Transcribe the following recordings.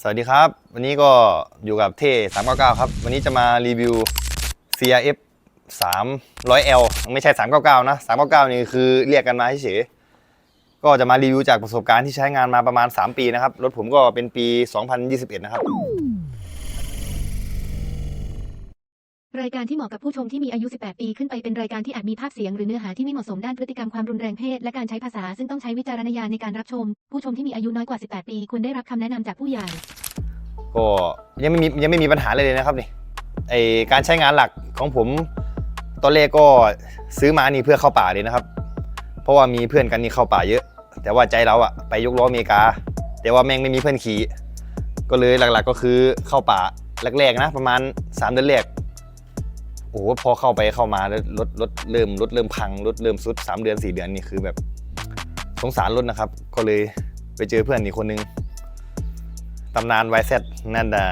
สวัสดีครับ วันนี้ก็อยู่กับเท่399 ครับ วันนี้จะมารีวิว CRF 300L ไม่ใช่ 399 นะ 399 นี่คือเรียกกันมาเฉยก็จะมารีวิวจากประสบการณ์ที่ใช้งานมาประมาณ 3 ปีนะครับ รถผมก็เป็นปี 2021 นะครับ รายการที่เหมาะกับผู้ชมที่มีอายุ 18 ปีขึ้นไปเป็นรายการที่อาจมีภาพเสียงหรือเนื้อหาที่ไม่เหมาะสมด้านพฤติกรรมความรุนแรงเพศและการใช้ภาษาซึ่งต้องใช้วิจารณญาณในการรับชม ผู้ชมที่มีอายุน้อยกว่า 18 ปีควรได้รับคำแนะนำจากผู้ใหญ่ ก็ยังไม่มียังไม่มีปัญหาเลยเลยนะครับนี่ไอการใช้งานหลักของผม ตอนแรกก็ซื้อมานี่เพื่อเข้าป่าเลยนะครับ เพราะว่ามีเพื่อนกันนี่เข้าป่าเยอะ แต่ว่าใจเราอะไปยกล้ออเมริกา แต่ว่าแม่งไม่มีเพื่อนขี่ก็เลยหลักๆ ก็คือเข้าป่าแรกๆนะประมาณ3เดือนแรก โอ้โหพอเข้าไปเข้ามาแล้วรถรถเริ่มรถเริ่มพังรถเริ่มซุด 3 เดือน 4 เดือนนี่คือแบบสงสารรถนะครับ ก็เลยไปเจอเพื่อนอีกคนนึงตำนานไวเซตนั่นน่ะ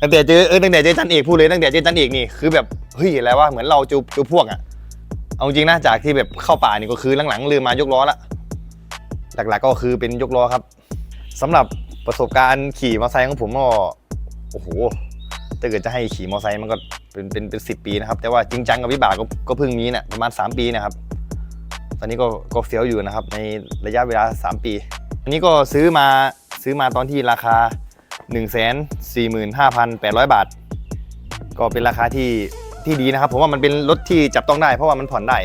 ตั้งแต่เจอเออตั้งแต่เจอจันเอกพูดเลยตั้งแต่เจอจันเอกนี่คือแบบเฮ้ยอะไรวะเหมือนเราจูจูพวกอะเอาจริงนะจากที่แบบเข้าป่านี่ก็คือหลังๆลืมมายกล้อละหลักๆก็คือเป็นยกล้อครับสำหรับประสบการณ์ขี่มอเตอร์ไซค์ของผมก็โอ้โหถ้าเกิดจะให้ขี่มอเตอร์ไซค์มันก็ เป็นเป็นเป็นสิปีนะครับ แต่ว่าจริงจังกับวิบากก็ก็เพิ่งมีเนี่ยประมาณ 3 ปีนะครับ ตอนนี้ก็ก็เฟี้ยวอยู่นะครับ ในระยะเวลา 3 ปี อันนี้ก็ซื้อมาซื้อมาตอนที่ราคา 1 4 5 8 0 0 บาท ก็เป็นราคาที่ที่ดีนะครับผมว่ามันเป็นรถที่จับต้องได้ เพราะว่ามันผ่อนได้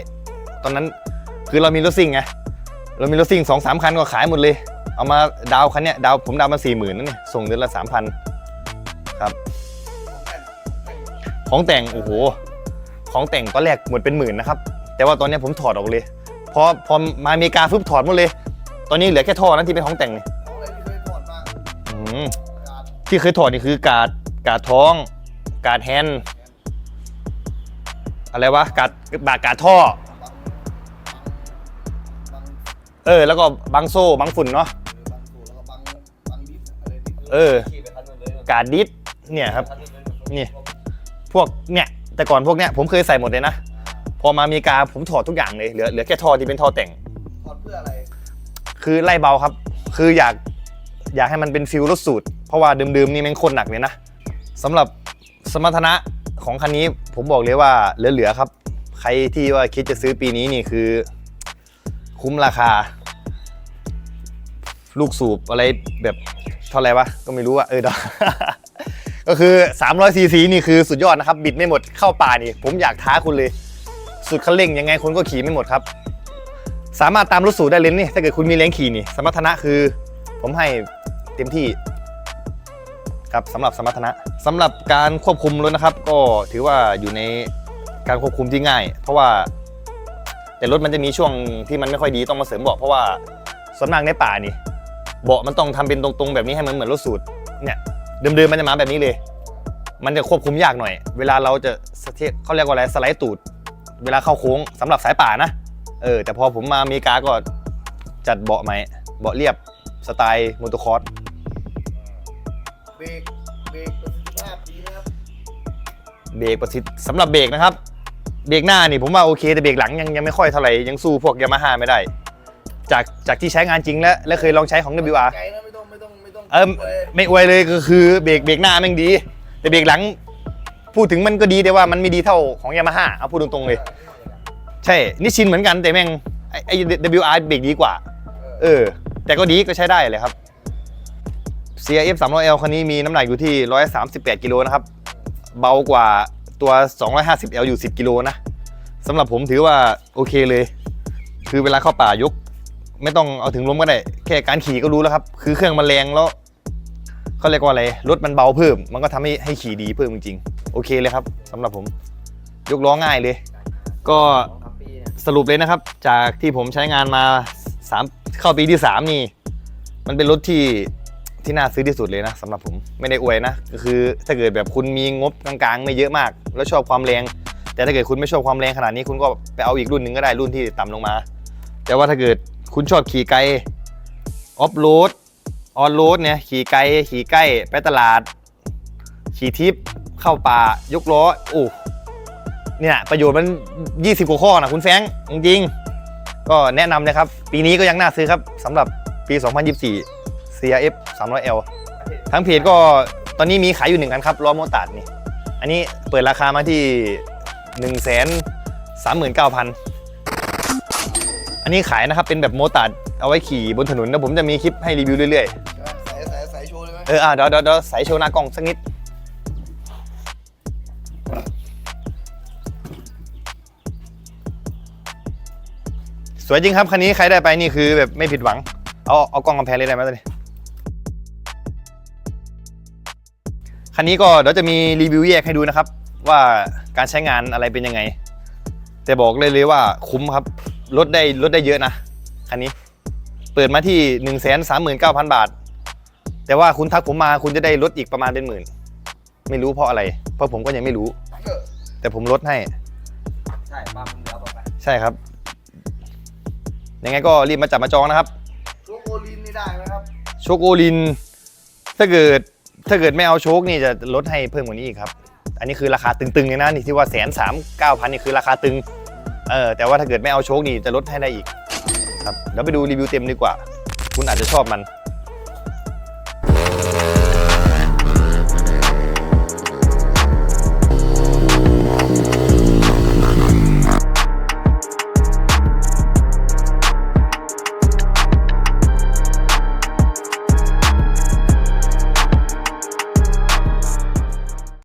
ตอนนั้นคือเรามีรถซิ่งไงเรามีรถซิ่งสองสามคันก็ขายหมดเลย เอามาดาวคันเนี้ยดาวผมดาวมาสี่หมื่นนั่นนี่ส่งเดือนละสามพันครับ ของแต่งโอ้โหของแต่งตอนแรกหมดเป็นหมื่นนะครับ แต่ว่าตอนเนี้ยผมถอดออกเลยพอพอมาอเมริกาปุ๊บถอดหมดเลย ตอนนี้เหลือแค่ท่อนั้นที่เป็นของแต่งนี่เอาอะไรที่เคยถอดมาอืมการที่เคยถอดนี่คือกาดกาดท้อง กาดแฮนด์อะไรวะกาดบากกาดท่อบังบังเออ แล้วก็บังโซ่บังฝุ่นเนาะบังสูแล้วก็บังบังดิสอะไรที่เออกาดดิสเนี่ยครับ นี่ พวกเนี่ยแต่ก่อนพวกเนี้ยผมเคยใส่หมดเลยนะ พอมาอเมริกาผมถอดทุกอย่างเลยเหลือเหลือแค่ท่อที่เป็นท่อแต่ง ถอดเพื่ออะไร คือไล่เบาครับ คืออยากอยากให้มันเป็นฟิลรถสูตร เพราะว่าเดิมๆนี่แมันโคตรหนักเลยนะสำหรับสมรรถนะของคันนี้ผมบอกเลยว่าเหลือๆครับ ใครที่ว่าคิดจะซื้อปีนี้นี่คือ คุ้มราคา ลูกสูบอะไรแบบเท่าไหร่วะก็ไม่รู้อะเออเดา ก็คือ300ซีซีนี่คือสุดยอดนะครับ บิดไม่หมดเข้าป่านี่ ผมอยากท้าคุณเลย สุดคันเร่งยังไงคุณก็ขี่ไม่หมดครับ สามารถตามรถสูตรได้เลยนี่ถ้าเกิดคุณมีแรงขี่นี่ สมรรถนะคือ ผมให้เต็มที่ครับสำหรับสมรรถนะสำหรับการควบคุมรถนะครับ ก็ถือว่าอยู่ในการควบคุมที่ง่าย เพราะว่า แต่รถมันจะมีช่วงที่มันไม่ค่อยดีต้องมาเสริมเบาะเพราะว่าส่วนมากในป่านี่เบาะมันต้องทำเป็นตรงๆ แบบนี้ให้มันเหมือนรถสูตรเนี่ย เดิมๆมันจะมาแบบนี้เลย มันจะควบคุมยากหน่อย เวลาเราจะสเตเขาเรียกว่าอะไรสไลด์ตูด เวลาเข้าโค้งสำหรับสายป่านะ เออ แต่พอผมมาอเมริกาก็จัดเบาะใหม่เบาะเรียบสไตล์มอเตอร์คอร์สเบรกเบรกประสิทธิภาพดีนะครับเบรกประสิทธิ์สำหรับเบรกนะครับ เบรกหน้านี่ผมว่าโอเคแต่เบรกหลังยังยังไม่ค่อยเท่าไหร่ยังสู้พวกยามาฮ่าไม่ได้ จากจากที่ใช้งานจริงแล้วและเคยลองใช้ของ WR ไกลนะ เออไม่อวยเลยก็คือเบรกเบรกหน้าแม่งดี แต่เบรกหลัง พูดถึงมันก็ดีแต่ว่ามันไม่ดีเท่าของยามาฮ่าเอาพูดตรงๆเลย ใช่นิชินเหมือนกันแต่แม่งไอ้ WR เบรกดีกว่า เออ แต่ก็ดีก็ใช้ได้เลยครับ CRF 300L คันนี้มีน้ำหนักอยู่ที่ 138 กิโลนะครับ เบากว่าตัว 250L อยู่ 10 กิโลนะสำหรับผมถือว่าโอเคเลย คือเวลาเข้าป่ายก ไม่ต้องเอาถึงล้มก็ได้ แค่การขี่ก็รู้แล้วครับ คือเครื่องมันแรงแล้ว เขาเรียกว่าอะไรรถมันเบาเพิ่ม มันก็ทำให้ให้ขี่ดีเพิ่มจริงๆโอเคเลยครับสำหรับผม ยกล้อง่ายเลย ก็สรุปเลยนะครับ จากที่ผมใช้งานมาสามเข้าปีที่ 3 นี่ มันเป็นรถที่ที่น่าซื้อที่สุดเลยนะสำหรับผมไม่ได้อวยนะก็คือถ้าเกิดแบบคุณมีงบกลางๆไม่เยอะมาก แล้วชอบความแรง แต่ถ้าเกิดคุณไม่ชอบความแรงขนาดนี้คุณก็ไปเอาอีกรุ่นหนึ่งก็ได้รุ่นที่ต่ำลงมา แต่ว่าถ้าเกิดคุณชอบขี่ไกลออฟโรด ออนโรดเนี่ยขี่ไกลขี่ใกล้ไปตลาด ขี่ทิปเข้าป่ายกล้อโอ้เนี่ยประโยชน์มัน 20 กว่าข้อนะคุณแฟงจริงๆ ก็แนะนำนะครับ ปีนี้ก็ยังน่าซื้อครับสำหรับปี 2024 CRF 300L ทั้งเพจก็ตอนนี้มีขายอยู่หนึ่งคันครับล้อโมตัดนี่ อันนี้เปิดราคามาที่1นึ่งแสนสามหมื่นเก้าพันอันนี้ขายนะครับเป็นแบบโมตัดเอาไว้ขี่บนถนนแล้วผมจะมีคลิปให้รีวิวเรื่อยๆ เอออะเดี๋ยวเดี๋ยวเดี๋ยวใส่โชว์หน้ากล้องสักนิด สวยจริงครับ คันนี้ใครได้ไปนี่คือแบบไม่ผิดหวัง เอาเอากล้องกำแพงเลยได้ไหมตอนนี้ คันนี้ก็เดี๋ยวจะมีรีวิวแยกให้ดูนะครับ ว่าการใช้งานอะไรเป็นยังไง แต่บอกเลยเลยว่าคุ้มครับลดได้ลดได้เยอะนะ คันนี้ เปิดมาที่ 1 3 9 0 0 0 บาท แต่ว่าคุณทักผมมาคุณจะได้ลดอีกประมาณเป็นหมื่น ไม่รู้เพราะอะไร เพราะผมก็ยังไม่รู้เออแต่ผมลดให้ ใช่ปลาคุณเหลือบอกไปใช่ครับ ยังไงก็รีบมาจับมาจองนะครับโชว์โอลินนี่ได้ไหมครับโชคโอลิน ถ้าเกิดถ้าเกิดไม่เอาโชคนี่จะลดให้เพิ่มกว่านี้อีกครับ อันนี้คือราคาตึงๆเลยนะนี่ที่ว่าแสนสามเก้าพันนี่คือราคาตึง เออแต่ว่าถ้าเกิดไม่เอาโชคนี่จะลดให้ได้อีก ครับเดี๋ยวไปดูรีวิวเต็มดีกว่า คุณอาจจะชอบมัน